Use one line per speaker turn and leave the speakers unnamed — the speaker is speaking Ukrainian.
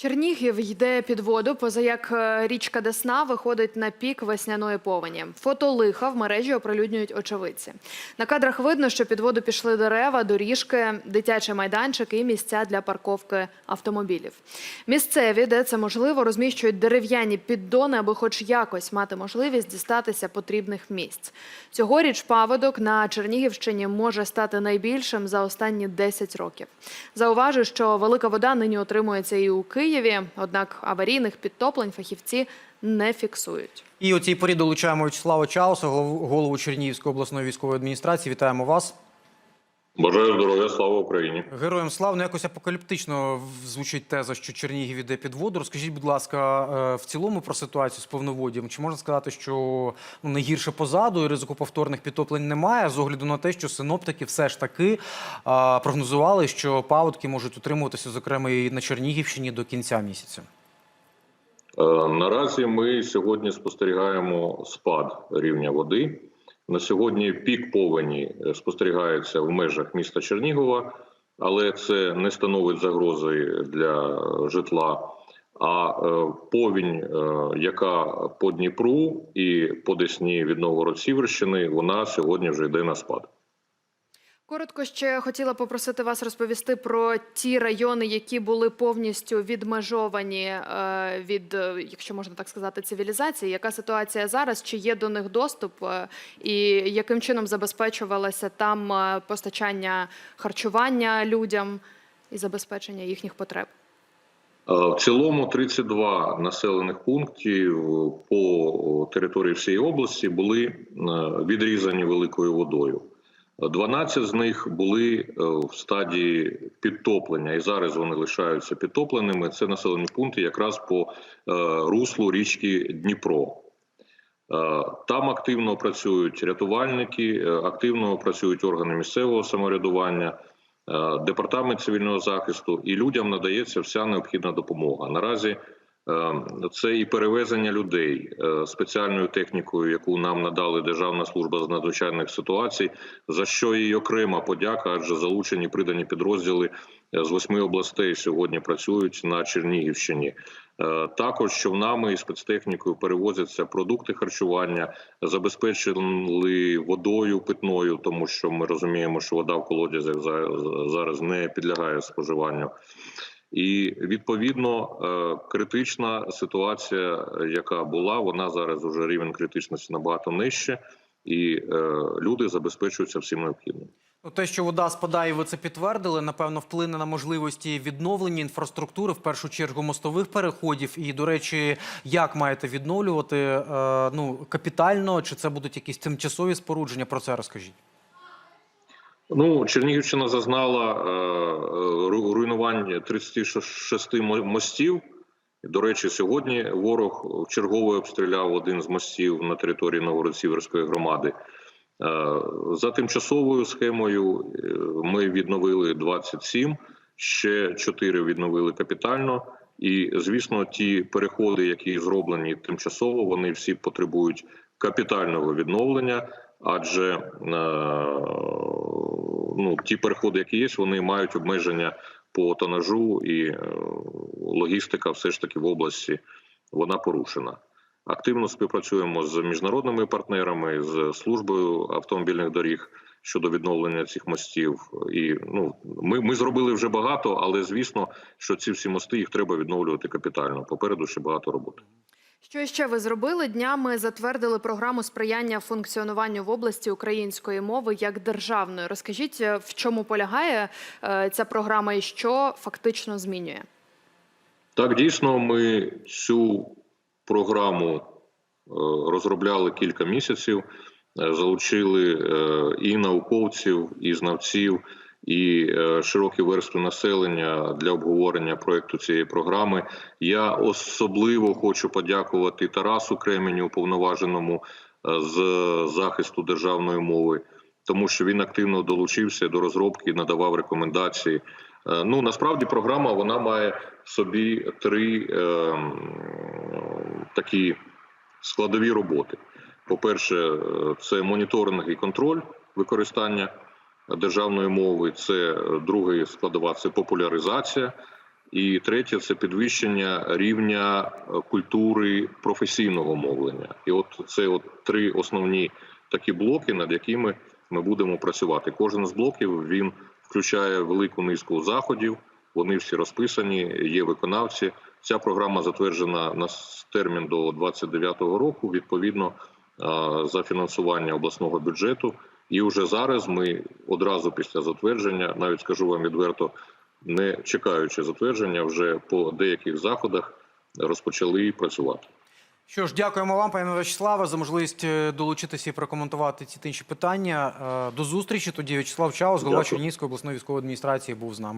Чернігів йде під воду, поза як е, річка Десна виходить на пік весняної повені. Фото лиха в мережі оприлюднюють очевидці. На кадрах видно, що під воду пішли дерева, доріжки, дитячий майданчик і місця для парковки автомобілів. Місцеві, де це можливо, розміщують дерев'яні піддони, аби хоч якось мати можливість дістатися потрібних місць. Цьогоріч паводок на Чернігівщині може стати найбільшим за останні 10 років. Зауважу, що велика вода нині отримується і у Києві, однак аварійних підтоплень фахівці не фіксують.
І у цій порі долучаємо Вячеслава Чауса, голову Чернігівської обласної військової адміністрації. Вітаємо вас.
Бажаю здоров'я, слава Україні.
Героям слав, ну якось апокаліптично звучить теза, що Чернігів іде під воду. Розкажіть, будь ласка, е, в цілому про ситуацію з повноводдям. Чи можна сказати, що ну, найгірше позаду і ризику повторних підтоплень немає, з огляду на те, що синоптики все ж таки а, прогнозували, що паводки можуть утримуватися, зокрема, і на Чернігівщині до кінця місяця.
Е, Наразі ми сьогодні спостерігаємо спад рівня води. На сьогодні пік повені е, спостерігається в межах міста Чернігова, але це не становить загрози для житла. А е, повінь, е, яка по Дніпру і по Десні від Новгород-Сіверщини, вона сьогодні вже йде на спад.
Коротко ще хотіла попросити вас розповісти про ті райони, які були повністю відмежовані е, від, е, якщо можна так сказати, цивілізації. Яка ситуація зараз? Чи є до них доступ? е, І яким чином забезпечувалося там постачання харчування людям і забезпечення їхніх потреб?
В цілому 32 населених пунктів по території всієї області були відрізані великою водою. 12 з них були е, в стадії підтоплення, і зараз вони лишаються підтопленими. Це населені пункти якраз по е, руслу річки Дніпро. Е, Там активно працюють рятувальники, активно працюють органи місцевого самоврядування, департамент цивільного захисту, і людям надається вся необхідна допомога. Наразі це і перевезення людей е, спеціальною технікою, яку нам надали Державна служба з надзвичайних ситуацій, за що їй окрема подяка, адже залучені придані підрозділи е, з восьми областей сьогодні працюють на Чернігівщині. Е, Також човнами і спецтехнікою перевозяться продукти харчування, забезпечили водою питною, тому що ми розуміємо, що вода в колодязях за- зараз не підлягає споживанню. І відповідно е, критична ситуація, е, яка була, вона зараз уже рівень критичності набагато нижче, і е, люди забезпечуються всім необхідним.
Ну, те, що вода спадає, ви це підтвердили, напевно, вплине на можливості відновлення інфраструктури, в першу чергу мостових переходів. І, до речі, як маєте відновлювати е, ну, капітально, чи це будуть якісь тимчасові спорудження? Про це розкажіть.
Ну, Чернігівщина зазнала е, ру- руйнувань 36 мо- мостів. До речі, сьогодні ворог чергово обстріляв один з мостів на території Новгород-Сіверської громади. Е, За тимчасовою схемою е, ми відновили 27, ще 4 відновили капітально. І, звісно, ті переходи, які зроблені тимчасово, вони всі потребують капітального відновлення, адже е, ну, ті переходи, які є, вони мають обмеження по тонажу, і е, логістика все ж таки в області вона порушена. Активно співпрацюємо з міжнародними партнерами, з службою автомобільних доріг щодо відновлення цих мостів. І ну ми, ми зробили вже багато, але звісно, що ці всі мости їх треба відновлювати капітально. Попереду ще багато роботи.
Що ще ви зробили? Днями затвердили програму сприяння функціонуванню в області української мови як державної. Розкажіть, е, в чому полягає е, ця програма і що фактично змінює?
Так, дійсно, ми цю програму е, розробляли кілька місяців, залучили і науковців, і знавців, і е, широкі верстви населення для обговорення проекту цієї програми. Я особливо хочу подякувати Тарасу Кременю, уповноваженому е, з захисту державної мови, тому що він активно долучився до розробки і надавав рекомендації. Е, Ну насправді програма вона має в собі три е, такі складові роботи. По-перше, е, це моніторинг і контроль використання державної мови. Це е, друга складова це популяризація. І третє це підвищення рівня е, культури професійного мовлення. І от це от три основні такі блоки, над якими ми будемо працювати. Кожен з блоків він включає велику низку заходів. Вони всі розписані, є виконавці. Ця програма затверджена на термін до 29-го року. Відповідно за фінансування обласного бюджету. І вже зараз ми одразу після затвердження, навіть скажу вам відверто, не чекаючи затвердження, вже по деяких заходах розпочали працювати.
Що ж, дякуємо вам, пане Вячеславе, за можливість е, долучитися і прокоментувати ці та інші питання. Е, До зустрічі. Тоді Вячеслав Чаус, голова. Чернігівської обласної військової адміністрації, був з нами.